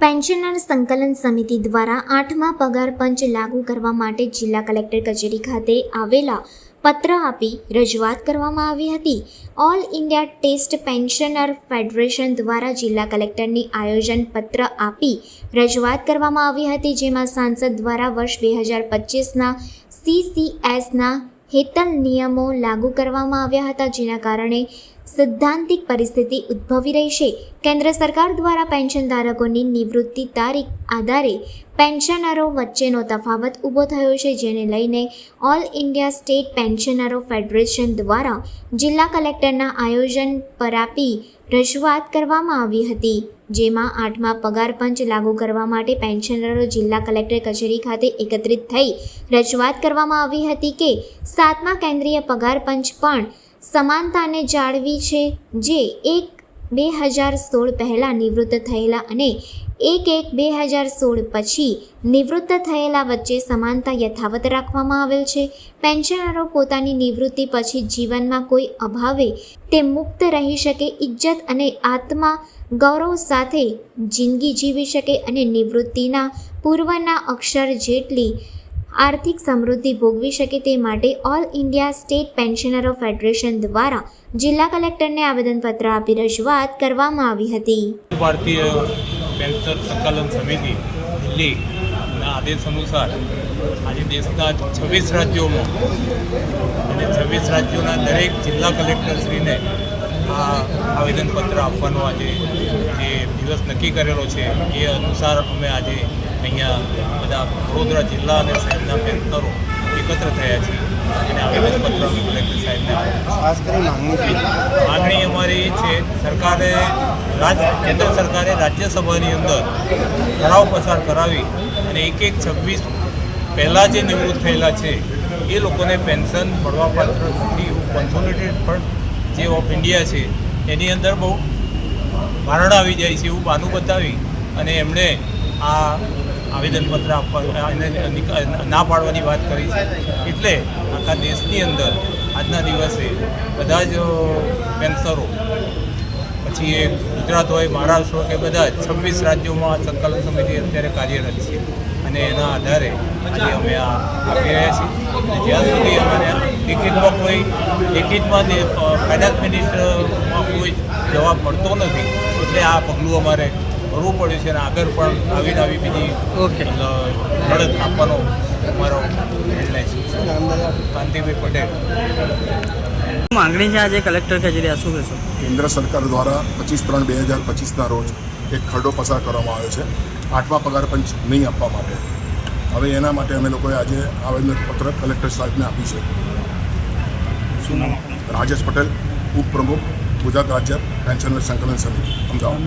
Pensioner સંકલન સમિતિ દ્વારા આઠમા પગાર પંચ લાગુ કરવા માટે જિલ્લા કલેક્ટર કચેરી ખાતે આવેલા પત્ર આપી રજૂઆત કરવામાં આવી હતી. All India test pensioner federation દ્વારા જિલ્લા કલેક્ટરની આયોજન પત્ર આપી રજૂઆત કરવામાં આવી હતી, જેમાં સાંસદ દ્વારા વર્ષ બે હજાર પચીસના સીસીએસના હેતલ નિયમો લાગુ કરવામાં આવ્યા હતા, જેના કારણે સિદ્ધાંતિક પરિસ્થિતિ ઉદ્ભવી રહી છે કેન્દ્ર સરકાર દ્વારા પેન્શન ધારકોની નિવૃત્તિ તારીખ આધારે પેન્શનરો વચ્ચેનો તફાવત ઊભો થયો છે, જેને લઈને ઓલ ઇન્ડિયા સ્ટેટ પેન્શનરો ફેડરેશન દ્વારા જિલ્લા કલેક્ટરના આયોજન પર આપી રજૂઆત કરવામાં આવી હતી, જેમાં આઠમા પગાર પંચ લાગુ કરવા માટે પેન્શનરો જિલ્લા કલેક્ટર કચેરી ખાતે એકત્રિત થઈ રજૂઆત કરવામાં આવી હતી કે સાતમા કેન્દ્રીય પગાર પંચ પણ સમાનતાને જાળવી છે, જે એક બે હજાર સોળ પહેલાં નિવૃત્ત થયેલા અને એક એક બે હજાર સોળ પછી નિવૃત્ત થયેલા વચ્ચે સમાનતા યથાવત રાખવામાં આવેલ છે. પેન્શનરો પોતાની નિવૃત્તિ પછી જીવનમાં કોઈ અભાવે તે મુક્ત રહી શકે ઇજ્જત અને આત્મા ગૌરવ સાથે જિંદગી જીવી શકે અને નિવૃત્તિના પૂર્વના અક્ષર જેટલી આર્થિક સમૃદ્ધિ ભોગવી શકે તે માટે ઓલ ઇન્ડિયા સ્ટેટ પેન્શનરો ફેડરેશન દ્વારા જિલ્લા કલેક્ટરને આવેદનપત્ર આપી રજૂઆત કરવામાં આવી હતી. ભારતીય પેન્શન સંકલન સમિતિ, દિલ્હીના આદેશ અનુસાર આજે દેશના છવ્વીસ રાજ્યોમાં અને છવ્વીસ રાજ્યોના દરેક જિલ્લા કલેક્ટરશ્રીને આ આવેદનપત્ર આપવાનો આજે જે દિવસ નક્કી કરેલો છે એ અનુસાર અમે આજે અહીંયા બધા વડોદરા જિલ્લા અને શહેરના પેન્શનરો એકત્ર થયા છીએ અને આવેદનપત્ર અમે કલેક્ટર સાહેબને ખાસ કરી માંગણી અમારી એ છે સરકારે રાજ કેન્દ્ર સરકારે રાજ્યસભાની અંદર ઠરાવ પસાર કરાવી અને એક એક છવ્વીસ પહેલાં જે નિવૃત્ત થયેલા છે એ લોકોને પેન્શન મળવાપાત્ર નથી એવું કોન્સોલિડેટ ફંડ જે ઓફ ઇન્ડિયા છે, એની અંદર બહુ ભારણ આવી જાય છે એવું બાનું બતાવી અને એમણે આ આવેદનપત્ર આપવા ના પાડવાની વાત કરી છે. એટલે આખા દેશની અંદર આજના દિવસે બધા જ પેન્સરો પછી એ ગુજરાત હોય, મહારાષ્ટ્ર કે બધા છવ્વીસ રાજ્યોમાં સંકલન સમિતિ અત્યારે કાર્યરત છે. અને એના આધારે આજે અમે આ આપી રહ્યા છીએ. અને જ્યાં અમારે કોઈ અ, ફાઇનાન્સ મિનિસ્ટરમાં કોઈ જવાબ મળતો નથી એટલે આ પગલું અમારે ભરવું પડ્યું છે અને આગળ પણ આવી આવી બીજી ઓકે. લડત આપવાનો અમારો નિર્ણય છે. કાંતિભાઈ પટેલ. માંગણી છે આજે કલેક્ટર કચેરી આ શું કહેશો? કેન્દ્ર સરકાર દ્વારા પચીસ ત્રણ બે હજાર પચીસના રોજ એક ખરડો પસાર કરવામાં આવ્યો છે. આઠમા પગાર પંચ નહીં આપવા માટે. હવે એના માટે અમે લોકોએ આજે આવેદનપત્ર કલેક્ટર સાહેબને આપી છે. શું નામ રાજેશ પટેલ ઉપપ્રમુખ ગુજરાત રાજ્ય પેન્શનર સંકલન સમિતિ. અમદાવાદ